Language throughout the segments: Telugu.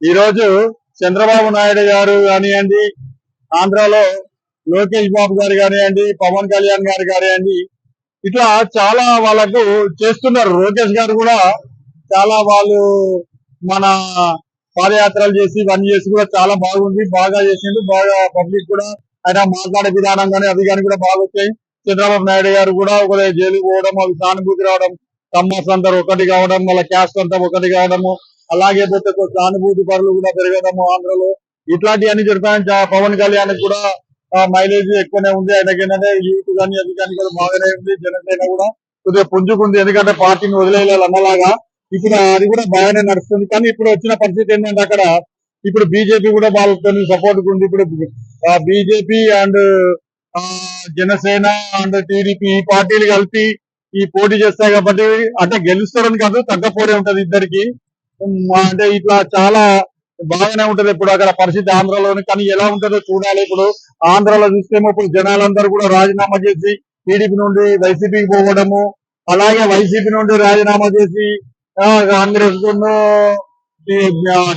ఈ రోజు చంద్రబాబు నాయుడు గారు కానివ్వండి ఆంధ్రాలో లోకేష్ బాబు గారు కానివ్వండి పవన్ కళ్యాణ్ గారు కానివ్వండి ఇట్లా చాలా వాళ్ళకు చేస్తున్నారు. లోకేష్ గారు కూడా చాలా వాళ్ళు మన పాదయాత్రలు చేసి ఇవన్నీ చేసి కూడా చాలా బాగుంది. బాగా చేసిండు. బాగా పబ్లిక్ కూడా ఆయన మాట్లాడే విధానం కానీ అవి కానీ కూడా బాగా వచ్చాయి. చంద్రబాబు నాయుడు గారు కూడా ఒక జైలు పోవడం అవి సానుభూతి రావడం కమ్మస్ అందరు ఒకటి కావడం మళ్ళీ క్యాస్ట్ అంతా ఒకటి కావడము అలాగే పోతే కొంత సానుభూతి పరులు కూడా పెరగడము ఆంధ్రలో. ఇట్లాంటివన్నీ జరుగుతాయని పవన్ కళ్యాణ్ కూడా మైలేజ్ ఎక్కువనే ఉంది. ఆయనకైనా యూత్ కానీ అది కానీ కూడా బాగానే ఉంది. జనసేన కూడా కొద్దిగా పుంజుకుంది. ఎందుకంటే పార్టీని వదిలేయాలి అన్నలాగా. ఇప్పుడు అది కూడా బాగానే నడుస్తుంది. కానీ ఇప్పుడు వచ్చిన పరిస్థితి ఏంటంటే అక్కడ ఇప్పుడు బీజేపీ కూడా వాళ్ళతో సపోర్ట్ ఉంది. ఇప్పుడు BJP and Janasena and TDP ఈ పార్టీలు కలిపి ఈ పోటీ చేస్తాయి కాబట్టి అంటే గెలుస్తారని కాదు తగ్గపోరే ఉంటది ఇద్దరికి. అంటే ఇట్లా చాలా బాగానే ఉంటది ఇప్పుడు అక్కడ పరిస్థితి ఆంధ్రలోని కానీ ఎలా ఉంటుందో చూడాలి ఇప్పుడు. ఆంధ్రలో చూస్తేమో ఇప్పుడు జనాలందరూ కూడా రాజీనామా చేసి టీడీపీ నుండి వైసీపీకి పోవడము అలాగే వైసీపీ నుండి రాజీనామా చేసి కాంగ్రెస్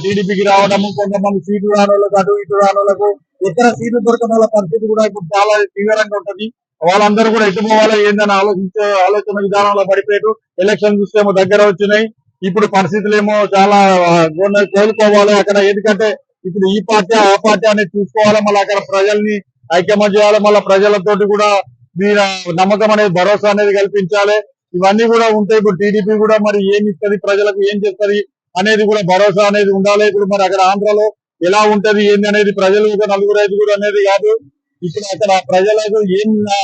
టీడీపీకి రావడము కొంతమంది సీట్లు రాని వాళ్ళకు అటు ఇటు రాని వాళ్ళకు ఎక్కడ సీట్లు దొరకని వాళ్ళ పరిస్థితి కూడా ఇప్పుడు చాలా తీవ్రంగా ఉంటది. వాళ్ళందరూ కూడా ఎటు పోవాలో ఏందని ఆలోచించే ఆలోచన విధానంలో పడిపోయారు. ఎలక్షన్ చూస్తేమో దగ్గర వచ్చినాయి. ఇప్పుడు పరిస్థితులు ఏమో చాలా కోలుకోవాలి. అక్కడ ఎందుకంటే ఇప్పుడు ఈ పార్టీ ఆ పార్టీ అనేది చూసుకోవాలి. మళ్ళీ అక్కడ ప్రజల్ని ఐక్యమత్యం చేయాలి. మళ్ళీ ప్రజలతోటి కూడా మీరు నమ్మకం అనేది భరోసా అనేది కల్పించాలి. ఇవన్నీ కూడా ఉంటాయి. ఇప్పుడు టీడీపీ కూడా మరి ఏమి ఇస్తుంది? ప్రజలకు ఏం చేస్తుంది? అనేది కూడా భరోసా అనేది ఉండాలి. ఇప్పుడు మరి అక్కడ ఆంధ్రలో ఎలా ఉంటది? ఏంది అనేది ప్రజలు ఒక నలుగురు ఐదుగురు అనేది కాదు. ఇప్పుడు అక్కడ ప్రజలకు ఏం ఆ,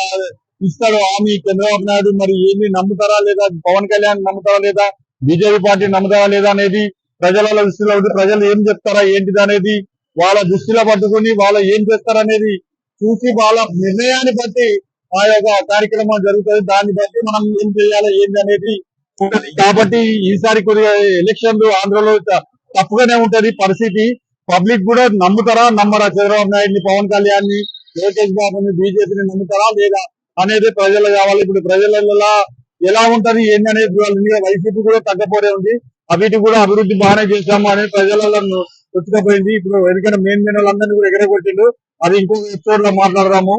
ఇస్తాడు హామీ చంద్రబాబు నాయుడు మరి ఏమి నమ్ముతారా లేదా? పవన్ కళ్యాణ్ నమ్ముతారా లేదా? బీజేపీ పార్టీ నమ్ముతారా లేదా అనేది ప్రజల దృష్టిలో ఉంది. ప్రజలు ఏం చెప్తారా ఏంటిది అనేది వాళ్ళ దృష్టిలో పట్టుకుని వాళ్ళు ఏం చేస్తారనేది చూసి వాళ్ళ నిర్ణయాన్ని బట్టి ఆ యొక్క కార్యక్రమం జరుగుతుంది. దాన్ని బట్టి మనం ఏం చేయాలి ఏంటి అనేది ఉంటది. కాబట్టి ఈసారి కొద్దిగా ఎలక్షన్లు ఆంధ్రలో తప్పుగానే ఉంటది పరిస్థితి. పబ్లిక్ కూడా నమ్ముతారా నమ్మరా? చంద్రబాబు నాయుడిని పవన్ కళ్యాణ్ని లోకేష్ బాబుని బీజేపీని నమ్ముతారా లేదా అనేది ప్రజలు కావాలి. ఇప్పుడు ప్రజలలో ఎలా ఉంటది ఏంది అనేది వాళ్ళ వైసీపీ కూడా తగ్గపోరే ఉంది. అవిటి కూడా అభివృద్ధి బాగానే చేశాము అనేది ప్రజలలో వచ్చిపోయింది ఇప్పుడు ఎందుకంటే మెయిన్ మెయిన్ వాళ్ళందరినీ కూడా ఎగరగొట్టిండు. అది ఇంకొక ఎపిసోడ్లో మాట్లాడదాము.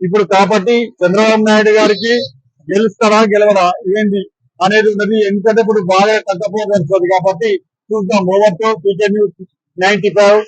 ఇప్పుడు కాబట్టి చంద్రబాబు నాయుడు గారికి గెలుస్తారా గెలవరా ఏంది అనేది ఉన్నది. ఎందుకంటే ఇప్పుడు బాగా తగ్గపోతుంది కాబట్టి చూద్దాం. ఓవర్తో పీకే న్యూస్ నైన్టీ ఫైవ్.